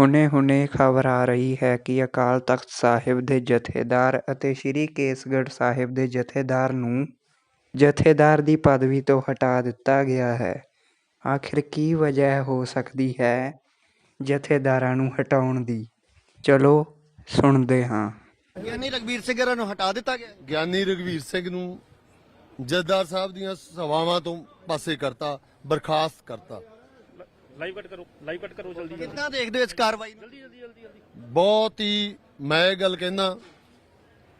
ਹੁਣੇ-ਹੁਣੇ ਖ਼ਬਰ ਆ ਰਹੀ ਹੈ ਕਿ ਅਕਾਲ ਤਖ਼ਤ ਸਾਹਿਬ ਦੇ ਜਥੇਦਾਰ ਅਤੇ ਸ੍ਰੀ ਕੇਸਗੜ੍ਹ ਸਾਹਿਬ ਦੇ ਜਥੇਦਾਰ ਨੂੰ ਜਥੇਦਾਰ ਦੀ ਪਦਵੀ ਤੋਂ ਹਟਾ ਦਿੱਤਾ ਗਿਆ ਹੈ। ਆਖਿਰ ਕੀ ਵਜ੍ਹਾ ਹੋ ਸਕਦੀ ਹੈ ਜਥੇਦਾਰਾਂ ਨੂੰ ਹਟਾਉਣ ਦੀ? ਚਲੋ ਸੁਣਦੇ ਹਾਂ। ਗਿਆਨੀ ਰਗਵੀਰ ਸਿੰਘ ਹੋਰਾਂ ਨੂੰ ਹਟਾ ਦਿੱਤਾ ਗਿਆ। ਗਿਆਨੀ ਰਗਵੀਰ ਸਿੰਘ ਨੂੰ ਜੱਦਾਰ ਸਾਹਿਬ ਦੀਆਂ ਸਭਾਵਾਂ ਤੋਂ ਪਾਸੇ ਕਰਤਾ ਬਰਖਾਸਤ ਕਰਤਾ। ਲਾਈਵ ਕੱਟ ਕਰੋ ਲਾਈਵ ਕੱਟ ਕਰੋ ਜਲਦੀ ਕਿੰਨਾ ਦੇਖਦੇ ਹੋ ਇਸ ਕਾਰਵਾਈ ਨੂੰ? ਜਲਦੀ ਜਲਦੀ ਜਲਦੀ ਜਲਦੀ। ਬਹੁਤ ਹੀ ਮੈਂ ਇਹ ਗੱਲ ਕਹਿੰਦਾ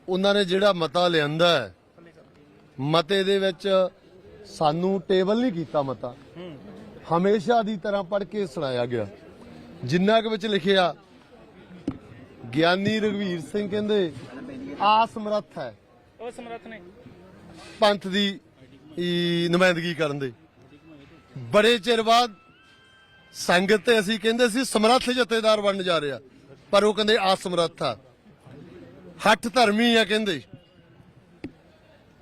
ਉਹਨਾਂ ਨੇ ਜਿਹੜਾ ਮਤਾ ਲਿਆਂਦਾ ਹੈ ਮਤੇ ਦੇ ਵਿੱਚ ਸਾਨੂੰ ਟੇਬਲ ਨਹੀਂ ਕੀਤਾ ਮਤਾ। ਹਮੇਸ਼ਾ ਦੀ ਤਰ੍ਹਾਂ ਪੜ੍ਹ ਕੇ ਸੁਣਾਇਆ ਗਿਆ। ਜਿੰਨਾ ਕੁ ਵਿੱਚ ਲਿਖਿਆ ਗਿਆਨੀ ਰਗਵੀਰ ਸਿੰਘ ਕਹਿੰਦੇ ਆਸਮਰੱਥ ਹੈ। ਉਹ ਸਮਰੱਥ ਨੇ। ਪੰਥ ਦੀ ਨੁਮਾਇੰਦਗੀ ਕਰਨ ਦੇ। ਬੜੇ ਚਿਰ ਬਾਅਦ ਸੰਗਤ ਤੇ ਅਸੀਂ ਕਹਿੰਦੇ ਸੀ ਸਮਰੱਥ ਜਥੇਦਾਰ ਬਣਨ ਜਾ ਰਿਹਾ ਪਰ ਉਹ ਕਹਿੰਦੇ ਅਸਮਰੱਥ ਆ। ਹੱਠ ਧਰਮੀ ਆ ਕਹਿੰਦੇ।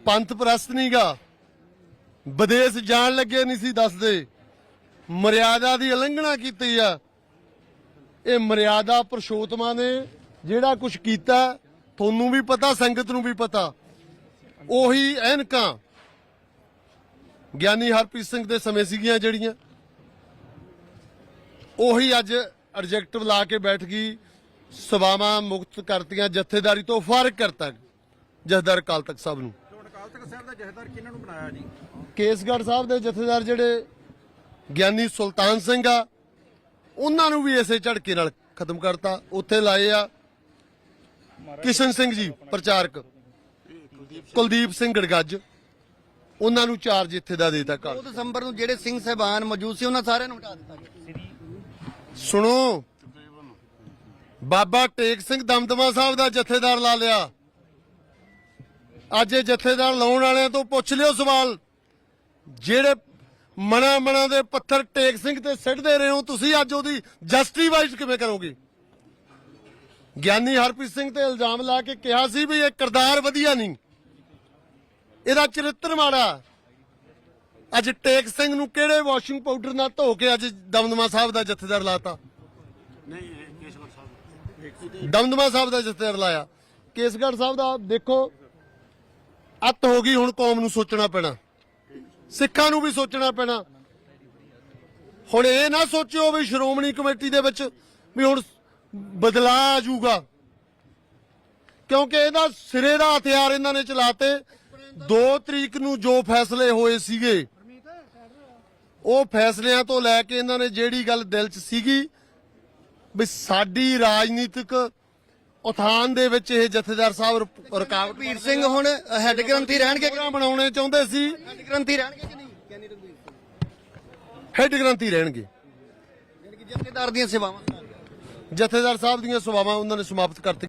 ਪੰਥ ਪ੍ਰਸਤ ਨਹੀਂਗਾ ਵਿਦੇਸ਼ ਜਾਣ ਲੱਗੇ ਨਹੀਂ ਸੀ ਦੱਸਦੇ। ਮਰਿਆਦਾ ਦੀ ਉਲੰਘਣਾ ਕੀਤੀ ਆ। ਇਹ ਮਰਿਆਦਾ ਪਰਸ਼ੋਤਮਾ ਨੇ ਜਿਹੜਾ ਕੁਝ ਕੀਤਾ, ਤੁਹਾਨੂੰ ਵੀ ਪਤਾ, ਸੰਗਤ ਨੂੰ ਵੀ ਪਤਾ। ਉਹੀ ਐਨਕਾਂ। ਗਿਆਨੀ ਹਰਪ੍ਰੀਤ ਸਿੰਘ ਦੇ ਸਮੇਂ ਸੀਗੀਆਂ ਜਿਹੜੀਆਂ। ਉਹੀ ਅੱਜ ਐਡਜੈਕਟਿਵ ਲਾ ਕੇ ਬੈਠ ਗਈ ਸਭਾਵਾਂ ਮੁਕਤ ਕਰਤੀਆਂ ਜਥੇਦਾਰੀ ਤੋਂ ਫ਼ਰਕ ਕਰਤਾ ਜਥੇਦਾਰ ਕਾਲ ਤੱਕ ਸਭ ਨੂੰ। ਅਕਾਲ ਤਖਤ ਸਾਹਿਬ ਦਾ ਜਥੇਦਾਰ ਕਿਹਨਾਂ ਨੂੰ ਬਣਾਇਆ ਜੀ? ਕੇਸਗੜ੍ਹ ਸਾਹਿਬ ਦੇ ਜਥੇਦਾਰ ਜਿਹੜੇ ਗਿਆਨੀ ਸੁਲਤਾਨ ਸਿੰਘ ਆ ਉਹਨਾਂ ਨੂੰ ਵੀ ਇਸੇ ਝੜਕੇ ਨਾਲ ਖਤਮ ਕਰਤਾ ਉੱਥੇ ਲਾਏ ਆ ਕਿਸ਼ਨ ਸਿੰਘ ਜੀ ਪ੍ਰਚਾਰਕ। ਕੁਲਦੀਪ ਸਿੰਘ ਗੜਗੱਜ ਉਹਨਾਂ ਨੂੰ ਚਾਰਜ ਇੱਥੇ ਦਾ ਦੇਤਾ ਕਾਲ 2 ਦਸੰਬਰ ਨੂੰ ਜਿਹੜੇ ਸਿੰਘ ਸਹਿਬਾਨ ਮੌਜੂਦ ਸੀ ਉਹਨਾਂ ਸਾਰਿਆਂ ਨੂੰ ਹਟਾ ਦਿੱਤਾ ਗਿਆ। ਸੁਣੋ। ਬਾਬਾ ਟੇਕ ਸਿੰਘ ਦਮਦਮਾ ਸਾਹਿਬ ਦਾ ਜਥੇਦਾਰ ਲਾ ਲਿਆ। ਅੱਜ ਇਹ ਜਥੇਦਾਰ ਲਾਉਣ ਵਾਲਿਆਂ ਤੋਂ ਪੁੱਛ ਲਿਓ ਸਵਾਲ। ਜਿਹੜੇ ਮਨਾ ਮਨਾ ਦੇ ਪੱਥਰ ਟੇਕ ਸਿੰਘ ਤੇ ਸਿੱਟਦੇ ਰਹੇ ਹੋ, ਤੁਸੀਂ ਅੱਜ ਉਹਦੀ ਜਸਟੀਫਾਈਡ ਕਿਵੇਂ ਕਰੋਗੇ? ਗਿਆਨੀ ਹਰਪ੍ਰੀਤ ਸਿੰਘ ਤੇ ਇਲਜ਼ਾਮ ਲਾ ਕੇ ਕਿਹਾ ਸੀ ਵੀ ਇਹ ਕਿਰਦਾਰ ਵਧੀਆ ਨਹੀਂ। ਇਹਦਾ ਚਰਿੱਤਰ ਮਾੜਾ। ਅੱਜ ਟੇਕ ਸਿੰਘ ਨੂੰ ਕਿਹੜੇ ਵਾਸ਼ਿੰਗ ਪਾਊਡਰ ਨਾਲ ਧੋ ਕੇ ਅੱਜ ਦਮਦਮਾ ਸਾਹਿਬ ਦਾ ਜਥੇਦਾਰ ਲਾਤਾ? ਦਮਦਮਾ ਸਾਹਿਬ ਦਾ ਜਥੇਦਾਰ ਲਾਇਆ। ਕੇਸਗੜ੍ਹ ਸਾਹਿਬ ਦਾ ਦੇਖੋ ਅੱਤ ਹੋ ਗਈ ਹੁਣ ਕੌਮ ਨੂੰ ਸੋਚਣਾ ਪੈਣਾ। ਸਿੱਖਾਂ ਨੂੰ ਵੀ ਸੋਚਣਾ ਪੈਣਾ। ਹੁਣ ਇਹ ਨਾ ਸੋਚਿਓ ਵੀ ਸ਼੍ਰੋਮਣੀ ਕਮੇਟੀ ਦੇ ਵਿੱਚ ਵੀ ਹੁਣ ਬਦਲਾ ਆ ਜਾਊਗਾ। ਕਿਉਂਕਿ ਇਹਦਾ ਸਿਰੇ ਦਾ ਹਥਿਆਰ ਇਹਨਾਂ ਨੇ ਚਲਾਤੇ। 2 ਤਰੀਕ ਨੂੰ ਜੋ ਫੈਸਲੇ ਹੋਏ ਸੀਗੇ ਉਹ ਫੈਸਲਿਆਂ ਤੋਂ ਲੈ ਕੇ ਇਹਨਾਂ ਨੇ ਜਿਹੜੀ ਗੱਲ ਦਿਲ 'ਚ ਸੀਗੀ ਵੀ ਸਾਡੀ ਰਾਜਨੀਤਿਕ ਉਥਾਨ ਦੇ ਵਿੱਚ ਇਹ ਜਥੇਦਾਰ ਸਾਹਿਬ ਰੁਕਾਵਟ ਰਗਵੀਰ ਸਿੰਘ ਹੁਣ ਹੈੱਡ ਗ੍ਰੰਥੀ ਰਹਿਣਗੇ ਪ੍ਰੋਗਰਾਮ ਬਣਾਉਣੇ ਚਾਹੁੰਦੇ ਸੀ। ਹੈੱਡ ਗ੍ਰੰਥੀ ਰਹਿਣਗੇ ਕਿ ਨਹੀਂ? ਗਿਆਨੀ ਰਗਵੀਰ ਸਿੰਘ। ਹੈੱਡ ਗ੍ਰੰਥੀ ਰਹਿਣਗੇ। ਜਥੇਦਾਰ ਦੀਆਂ ਸੇਵਾਵਾਂ। ਜਥੇਦਾਰ ਸਾਹਿਬ ਦੀਆਂ ਸੇਵਾਵਾਂ ਉਹਨਾਂ ਨੇ ਸਮਾਪਤ ਕਰਤੀਆਂ।